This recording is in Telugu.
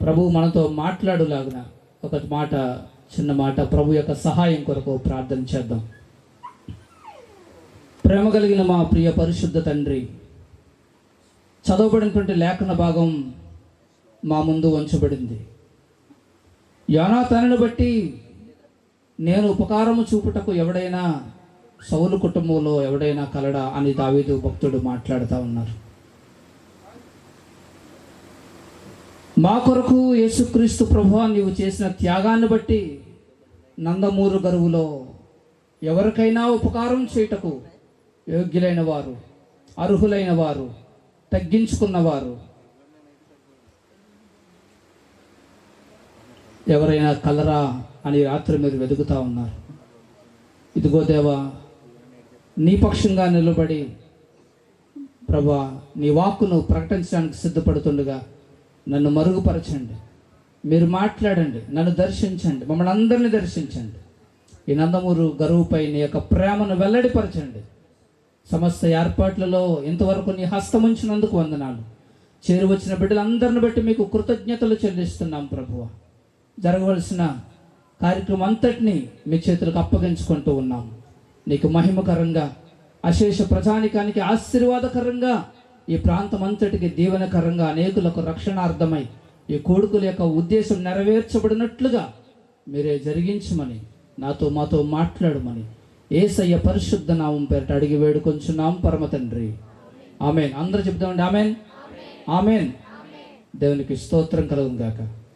ప్రభు మనతో మాట్లాడులాగున ఒక మాట చిన్న మాట ప్రభు యొక్క సహాయం కొరకు ప్రార్థన చేద్దాం. ప్రేమ కలిగిన మా ప్రియ పరిశుద్ధ తండ్రి చదవబడినటువంటి లేఖన భాగం మా ముందు ఉంచబడింది. యోనాతనను బట్టి నేను ఉపకారము చూపుటకు ఎవడైనా సౌలు కుటుంబంలో ఎవడైనా కలడా అని దావీదు భక్తుడు మాట్లాడుతూ ఉన్నారు. మా కొరకు యేసుక్రీస్తు ప్రభు నీవు చేసిన త్యాగాన్ని బట్టి నందమూరు గరువులో ఎవరికైనా ఉపకారం చేయుటకు యోగ్యులైన వారు అర్హులైన వారు తగ్గించుకున్నవారు. ఎవరైనా కలరా అని రాత్రి మీరు వెతుకుతా ఉన్నారు. ఇదిగో దేవా నీ పక్షంగా నిలబడి ప్రభా నీ వాక్కును ప్రకటించడానికి సిద్ధపడుతుండగా నన్ను మరుగుపరచండి. మీరు మాట్లాడండి నన్ను దర్శించండి మమ్మల్ని అందరినీ దర్శించండి. ఈ నందమూరు గరువుపై నీ యొక్క ప్రేమను వెల్లడిపరచండి. సమస్త ఏర్పాట్లలో ఇంతవరకు నీ హస్తముంచినందుకు వందనాలు. చేరువచ్చిన బిడ్డలందరిని బట్టి మీకు కృతజ్ఞతలు చెల్లిస్తున్నాం ప్రభువ. జరగవలసిన కార్యక్రమం అంతటినీ మీ చేతులకు అప్పగించుకుంటూ ఉన్నాం. నీకు మహిమకరంగా అశేష ప్రజానికానికి ఆశీర్వాదకరంగా ఈ ప్రాంతం అంతటికి దీవెనకరంగా అనేకులకు రక్షణార్థమై ఈ కొడుకుల యొక్క ఉద్దేశం నెరవేర్చబడినట్లుగా మీరే జరిగించమని నాతో మాతో మాట్లాడమని ఏసయ్య పరిశుద్ధ నామం పేరిట అడిగి వేడుకొంచున్నాం పరమ తండ్రి. ఆమెన్. అందరూ చెప్తామండి ఆమెన్. ఆమెన్. దేవునికి స్తోత్రం కలుగును గాక.